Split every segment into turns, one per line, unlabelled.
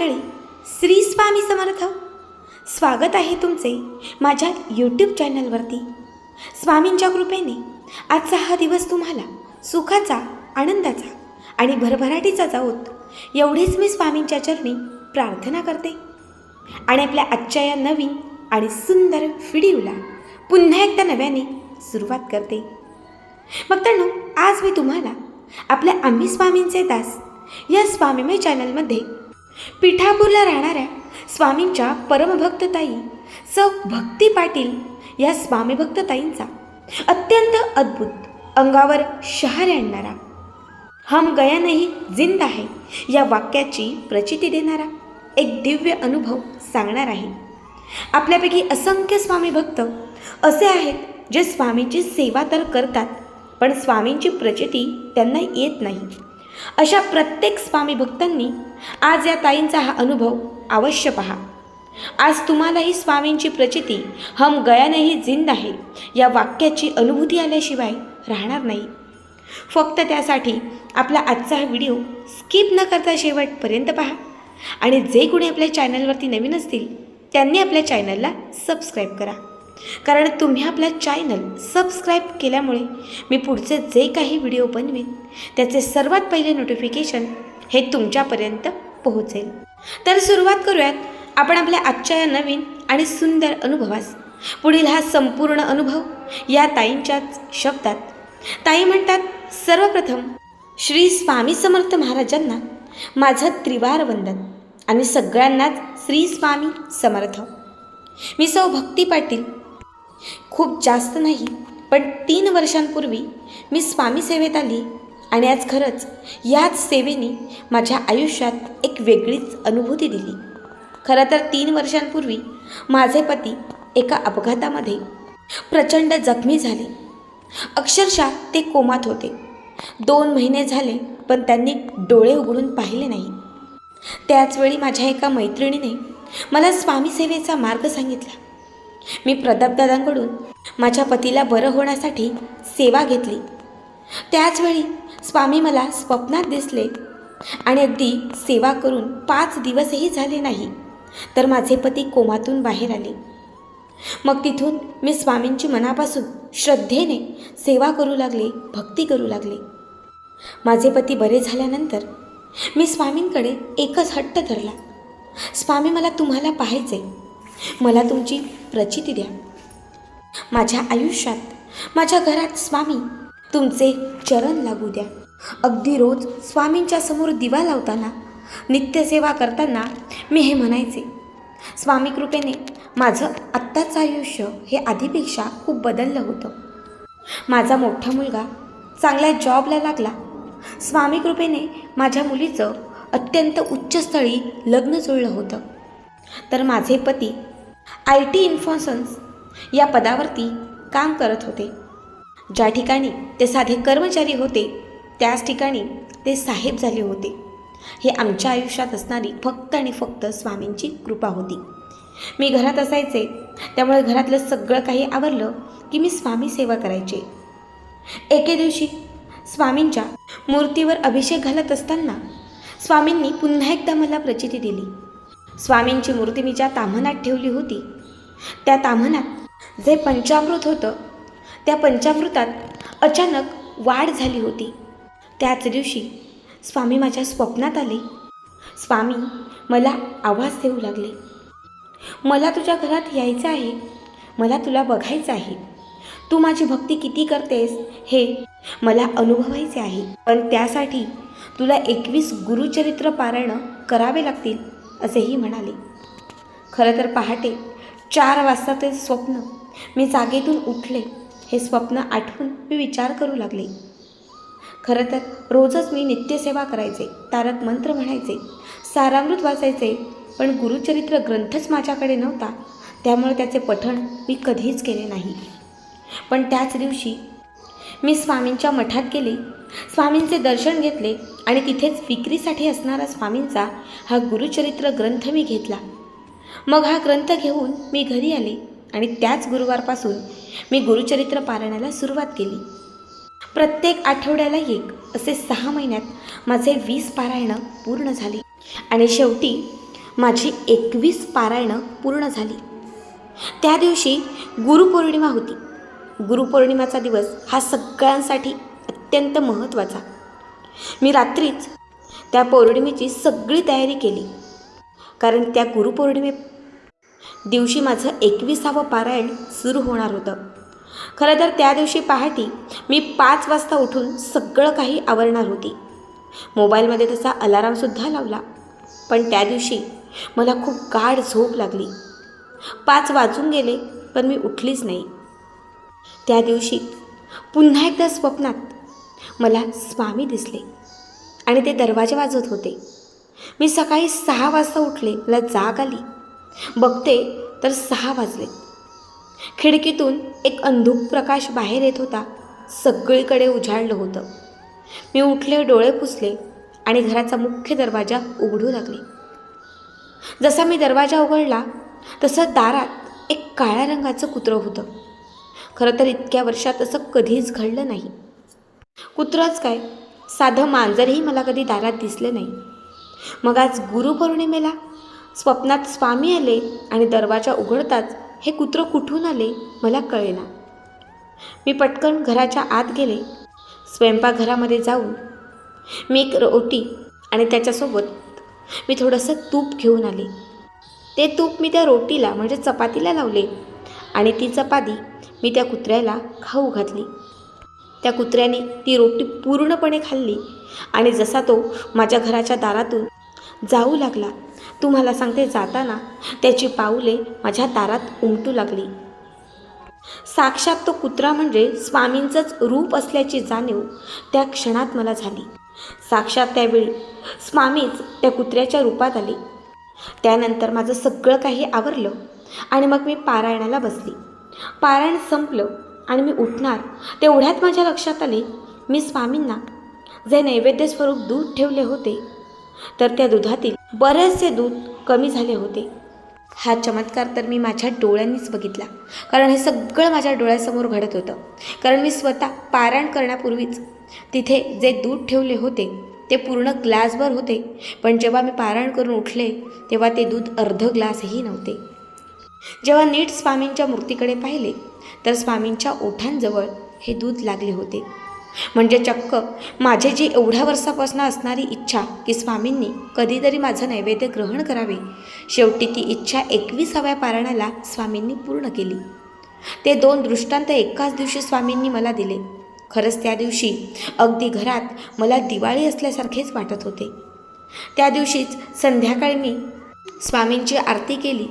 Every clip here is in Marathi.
मंडळी श्री स्वामी समर्थ. स्वागत आहे तुमचे माझ्या यूट्यूब चॅनलवरती स्वामींच्या कृपेने आजचा हा दिवस तुम्हाला सुखाचा आनंदाचा आणि भरभराटीचा जाऊत एवढीच मी स्वामींच्या चरणी प्रार्थना करते. आणि आपल्या आजच्या या नवीन आणि सुंदर व्हिडिओला पुन्हा एकदा नव्याने सुरुवात करते. मग तर आज मी तुम्हाला आपल्या आम्ही स्वामींचे दास या स्वामीमय चॅनलमध्ये पिठापूरला राहणाऱ्या स्वामींच्या परमभक्तताई स. सौ भक्ती पाटील या स्वामीभक्तताईंचा अत्यंत अद्भुत अंगावर शहारे आणणारा हम गया नाही जिंद आहे या वाक्याची प्रचिती देणारा एक दिव्य अनुभव सांगणार आहे. आपल्यापैकी असंख्य स्वामी भक्त असे आहेत जे स्वामींची सेवा तर करतात पण स्वामींची प्रचिती त्यांना येत नाही. अशा प्रत्येक स्वामी भक्तांनी आज या ताईंचा हा अनुभव अवश्य पहा. आज तुम्हालाही स्वामींची प्रचिती हम गया नाही जिंद आहे या वाक्याची अनुभूती आल्याशिवाय राहणार नाही. फक्त त्यासाठी आपला आजचा हा व्हिडिओ स्किप न करता शेवटपर्यंत पहा. आणि जे कोणी आपल्या चॅनलवरती नवीन असतील त्यांनी आपल्या चॅनलला सबस्क्राईब करा. कारण तुम्ही आपला चॅनल सबस्क्राईब केल्यामुळे मी पुढचे जे काही व्हिडिओ बनवेन त्याचे सर्वात पहिले नोटिफिकेशन हे तुमच्यापर्यंत पोहोचेल. तर सुरुवात करूयात आपण आपल्या आजच्या या नवीन आणि सुंदर अनुभवास. पुढील हा संपूर्ण अनुभव या ताईंच्याच शब्दात. ताई म्हणतात सर्वप्रथम श्री स्वामी समर्थ महाराजांना माझं त्रिवार वंदन आणि सगळ्यांनाच श्री स्वामी समर्थ. मी सौ भक्ती पाटील. खूप जास्त नाही पण तीन वर्षांपूर्वी मी स्वामी सेवेत आली आणि आज खरंच याच सेवेने माझ्या आयुष्यात एक वेगळीच अनुभूती दिली. खरं तर तीन वर्षांपूर्वी माझे पती एका अपघातामध्ये प्रचंड जखमी झाले. अक्षरशः ते कोमात होते. दोन महिने झाले पण त्यांनी डोळे उघडून पाहिले नाही. त्याचवेळी माझ्या एका मैत्रिणीने मला स्वामी सेवेचा मार्ग सांगितला. मी प्रतापदादांकडून माझ्या पतीला बरं होण्यासाठी सेवा घेतली. त्याचवेळी स्वामी मला स्वप्नात दिसले. आणि अगदी सेवा करून पाच दिवसही झाले नाही तर माझे पती कोमातून बाहेर आले. मग तिथून मी स्वामींची मनापासून श्रद्धेने सेवा करू लागले भक्ती करू लागले. माझे पती बरे झाल्यानंतर मी स्वामींकडे एकच हट्ट धरला. स्वामी मला तुम्हाला पाहायचे. मला तुमची प्रचिती द्या. माझ्या आयुष्यात माझ्या घरात स्वामी तुमचे चरण लागू द्या. अगदी रोज स्वामींच्या समोर दिवा लावताना नित्यसेवा करताना मी हे म्हणायचे स्वामी कृपेने माझं आत्ताचं आयुष्य हे आधीपेक्षा खूप बदललं होतं. माझा मोठा मुलगा चांगल्या जॉबला लागला. स्वामी कृपेने माझ्या मुलीचं अत्यंत उच्चस्थळी लग्न जुळलं होतं. तर माझे पती आय टी इन्फॉर्सन्स या पदावरती काम करत होते. ज्या ठिकाणी ते साधे कर्मचारी होते त्याच ठिकाणी ते साहेब झाले होते. हे आमच्या आयुष्यात असणारी फक्त आणि फक्त स्वामींची कृपा होती. मी घरात असायचे त्यामुळे घरातलं सगळं काही आवरलं की मी स्वामी सेवा करायचे. एके दिवशी स्वामींच्या मूर्तीवर अभिषेक घालत असताना स्वामींनी पुन्हा एकदा मला प्रचिती दिली. स्वामींची मूर्ती मी ज्या तामनात ठेवली होती त्या तामनात जे पंचामृत होतं त्या पंचामृतात अचानक वाढ झाली होती. त्याच दिवशी स्वामी माझ्या स्वप्नात आले. स्वामी मला आवाज देऊ लागले. मला तुझ्या घरात यायचं आहे. मला तुला बघायचं आहे. तू माझी भक्ती किती करतेस हे मला अनुभवायचे आहे. पण त्यासाठी तुला एकवीस गुरुचरित्र पारायणं करावे लागतील असेही म्हणाले. खरं तर पहाटे चार वाजता ते स्वप्न मी जागेतून उठले. हे स्वप्न आठवून मी विचार करू लागले. खरं तर रोजच मी नित्यसेवा करायचे तारक मंत्र म्हणायचे सारामृत वाचायचे पण गुरुचरित्र ग्रंथच माझ्याकडे नव्हता. त्यामुळे त्याचे पठण मी कधीच केले नाही. पण त्याच दिवशी मी स्वामींच्या मठात गेले. स्वामींचे दर्शन घेतले आणि तिथेच विक्रीसाठी असणारा स्वामींचा हा गुरुचरित्र ग्रंथ मी घेतला. मग हा ग्रंथ घेऊन मी घरी आले. आणि त्याच गुरुवारपासून मी गुरुचरित्र पारायणाला सुरुवात केली. प्रत्येक आठवड्याला एक असे सहा महिन्यात माझे वीस पारायणं पूर्ण झाली. आणि शेवटी माझी एकवीस पारायणं पूर्ण झाली. त्या दिवशी गुरुपौर्णिमा होती. गुरुपौर्णिमाचा दिवस हा सगळ्यांसाठी अत्यंत महत्त्वाचा. मी रात्रीच त्या पौर्णिमेची सगळी तयारी केली. कारण त्या गुरुपौर्णिमे दिवशी माझं एकविसावं पारायण सुरू होणार होतं. खरं तर त्या दिवशी पहाटे मी पाच वाजता उठून सगळं काही आवरणार होती. मोबाईलमध्ये तसा अलारामसुद्धा लावला. पण त्या दिवशी मला खूप गाढ झोप लागली. पाच वाजून गेले पण मी उठलीच नाही. त्या दिवशी पुन्हा एकदा स्वप्नात मला स्वामी दिसले आणि ते दरवाजे वाजवत होते. मी सकाळी सहा वाजता उठले मला जाग आली. बघते तर सहा वाजले. खिडकीतून एक अंधुक प्रकाश बाहेर येत होता. सगळीकडे उजाडलं होतं. मी उठले डोळे पुसले आणि घराचा मुख्य दरवाजा उघडू लागले. जसा मी दरवाजा उघडला तसं दारात एक काळ्या रंगाचं कुत्रं होतं. खरं तर इतक्या वर्षात असं कधीच घडलं नाही. कुत्रंच काय? साधं मांजरही मला कधी दारात दिसलं नाही. मग आज गुरुपौर्णिमेला स्वप्नात स्वामी आले आणि दरवाजा उघडताच हे कुत्रं कुठून आले मला कळेना. मी पटकन घराच्या आत गेले. स्वयंपाकघरामध्ये जाऊन मी एक रोटी आणि त्याच्यासोबत मी थोडंसं तूप घेऊन आले. ते तूप मी त्या रोटीला म्हणजे चपातीला लावले आणि ती चपाती मी त्या कुत्र्याला खाऊ घातली. त्या कुत्र्याने ती रोटी पूर्णपणे खाल्ली आणि जसा तो माझ्या घराच्या दारातून जाऊ लागला. तुम्हाला सांगते जाताना त्याची पाऊले माझ्या दारात उमटू लागली. साक्षात तो कुत्रा म्हणजे स्वामींचंच रूप असल्याची जाणीव त्या क्षणात मला झाली. साक्षात त्यावेळी स्वामीच त्या कुत्र्याच्या रूपात आले. त्यानंतर माझं सगळं काही आवरलं आणि मग मी पारायणाला बसली. पारायण संपलं आणि मी उठणार तेवढ्यात माझ्या लक्षात आले मी स्वामींना जे नैवेद्य स्वरूप दूध ठेवले होते तर त्या दुधातील बरेचसे दूध कमी झाले होते. हा चमत्कार तर मी माझ्या डोळ्यांनीच बघितला. कारण हे सगळं माझ्या डोळ्यासमोर घडत होतं. कारण मी स्वतः पारायण करण्यापूर्वीच तिथे जे दूध ठेवले होते ते पूर्ण ग्लासभर होते. पण जेव्हा मी पारायण करून उठले तेव्हा ते दूध अर्ध ग्लासही नव्हते. जेव्हा नीट स्वामींच्या मूर्तीकडे पाहिले तर स्वामींच्या ओठांजवळ हे दूध लागले होते. म्हणजे चक्क. माझे जी एवढ्या वर्षापासून असणारी इच्छा की स्वामींनी कधीतरी माझं नैवेद्य ग्रहण करावे शेवटी ती इच्छा एकविसाव्या पारायणाला स्वामींनी पूर्ण केली. ते दोन दृष्टांत एकाच दिवशी स्वामींनी मला दिले. खरंच त्या दिवशी अगदी घरात मला दिवाळी असल्यासारखेच वाटत होते. त्या दिवशीच संध्याकाळी मी स्वामींची आरती केली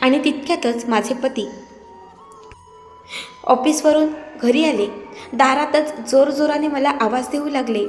आणि तितक्यातच माझे पती ऑफिसवरून घरी आले. दारातच जोरजोराने मला आवाज देऊ लागले.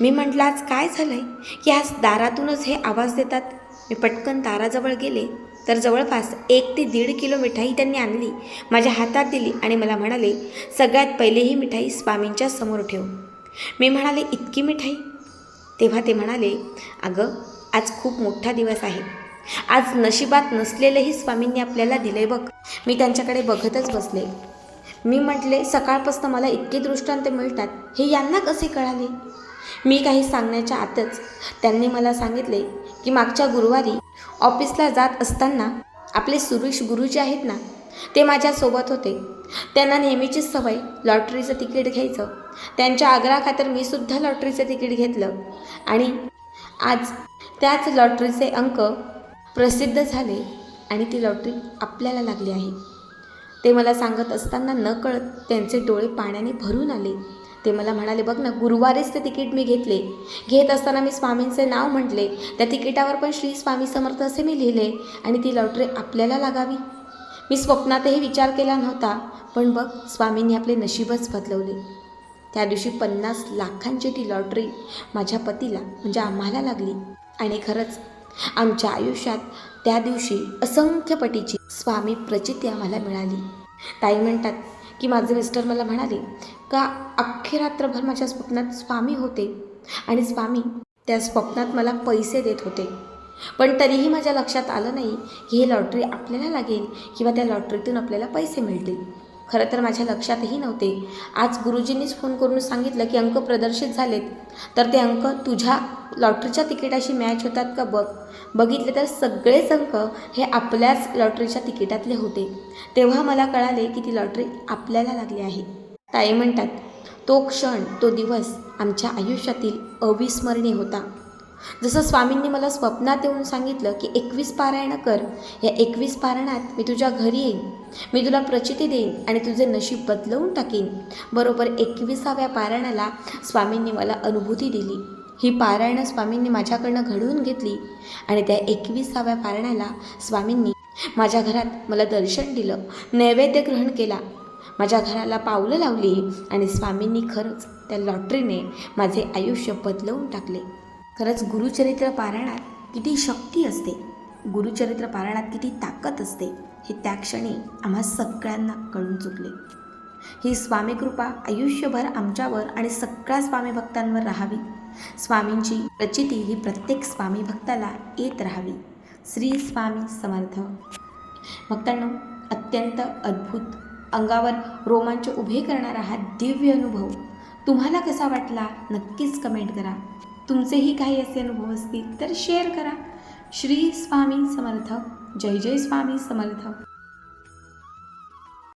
मी म्हटलं आज काय झालं आहे की आज दारातूनच हे आवाज देतात. मी पटकन दाराजवळ गेले. तर जवळपास एक ते दीड किलो मिठाई त्यांनी आणली. माझ्या हातात दिली आणि मला म्हणाले सगळ्यात पहिले ही मिठाई स्वामींच्या समोर ठेव. मी म्हणाले इतकी मिठाई? तेव्हा ते म्हणाले अगं आज खूप मोठा दिवस आहे. आज नशिबात नसलेलेही स्वामींनी आपल्याला दिले बघ. मी त्यांच्याकडे बघतच बसले. मी म्हटले सकाळपासून मला इतके दृष्टांत मिळतात. हे यांना कसे कळाले? मी काही सांगण्याच्या आतच त्यांनी मला सांगितले की मागच्या गुरुवारी ऑफिसला जात असताना आपले सुरेश गुरुजी आहेत ना ते माझ्यासोबत होते. त्यांना नेहमीचीच सवय लॉटरीचं तिकीट घ्यायचं. त्यांच्या आग्रहाखातर मी सुद्धा लॉटरीचं तिकीट घेतलं. आणि आज त्याच लॉटरीचे अंक प्रसिद्ध झाले आणि ती लॉटरी आपल्याला लागली आहे. ते मला सांगत असताना नकळत त्यांचे डोळे पाण्याने भरून आले. ते मला म्हणाले बघ ना गुरुवारीच ते तिकीट मी घेतले. घेत असताना मी स्वामींचे नाव म्हटले. त्या तिकिटावर पण श्री स्वामी समर्थ असे मी लिहिले आणि ती लॉटरी आपल्याला लागावी. मी स्वप्नातही विचार केला नव्हता पण बघ स्वामींनी आपले नशीबच बदलवले. त्या दिवशी पन्नास लाखांची ती लॉटरी माझ्या पतीला म्हणजे आम्हाला लागली. आणि खरंच आमच्या आयुष्यात त्या दिवशी असंख्य पटीची स्वामी प्रचिती आम्हाला मिळाली. ताई म्हणतात की माझे मिस्टर मला म्हणाले का अख्खी रात्रभर माझ्या स्वप्नात स्वामी होते? आणि स्वामी त्या स्वप्नात मला पैसे देत होते. पण तरीही माझ्या लक्षात आलं नाही की ही लॉटरी आपल्याला लागेल किंवा त्या लॉटरीतून आपल्याला पैसे मिळतील. खरं तर माझ्या लक्षातही नव्हते. आज गुरुजींनीच फोन करून सांगितलं की अंक प्रदर्शित झालेत. तर ते अंक तुझ्या लॉटरीच्या तिकिटाशी मॅच होतात का बघ? बघितले तर सगळेच अंक हे आपल्याच लॉटरीच्या तिकिटातले होते. तेव्हा मला कळाले की ती लॉटरी आपल्याला लागली आहे. ताई म्हणतात तो क्षण तो दिवस आमच्या आयुष्यातील अविस्मरणीय होता. जसं स्वामींनी मला स्वप्नात येऊन सांगितलं की एकवीस पारायणं कर या एकवीस पारायणात मी तुझ्या घरी येईन. मी तुला प्रचिती देईन आणि तुझे नशीब बदलवून टाकीन. बरोबर एकविसाव्या पारायणाला स्वामींनी मला अनुभूती दिली. ही पारायणं स्वामींनी माझ्याकडनं घडवून घेतली आणि त्या एकविसाव्या पारायणाला स्वामींनी माझ्या घरात मला दर्शन दिलं नैवेद्य ग्रहण केला. माझ्या घराला पावलं लावली आणि स्वामींनी खरंच त्या लॉटरीने माझे आयुष्य बदलवून टाकले. खरंच गुरुचरित्र पारायणात किती शक्ती असते. गुरुचरित्र पारायणात किती ताकद असते हे त्या क्षणी आम्हा सगळ्यांना कळून चुकले. ही स्वामी कृपा आयुष्यभर आमच्यावर आणि सगळ्या स्वामी भक्तांवर राहावी. स्वामींची प्रचिती ही प्रत्येक स्वामी भक्ताला येत राहावी. श्री स्वामी समर्थ. भक्तांनो अत्यंत अद्भुत अंगावर रोमांच उभे करणारा हा दिव्य अनुभव तुम्हाला कसा वाटला नक्कीच कमेंट करा. तुमचेही काही असे अनुभव असतील तर शेअर करा. श्री स्वामी समर्थ. जय जय स्वामी समर्थ.